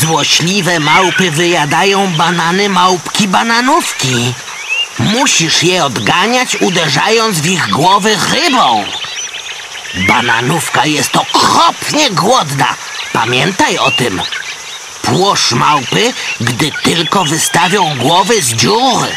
Złośliwe małpy wyjadają banany małpki bananówki. Musisz je odganiać, uderzając w ich głowy rybą. Bananówka jest okropnie głodna. Pamiętaj o tym. Płosz małpy, gdy tylko wystawią głowy z dziury.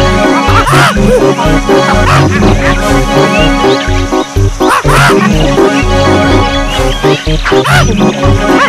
Ah!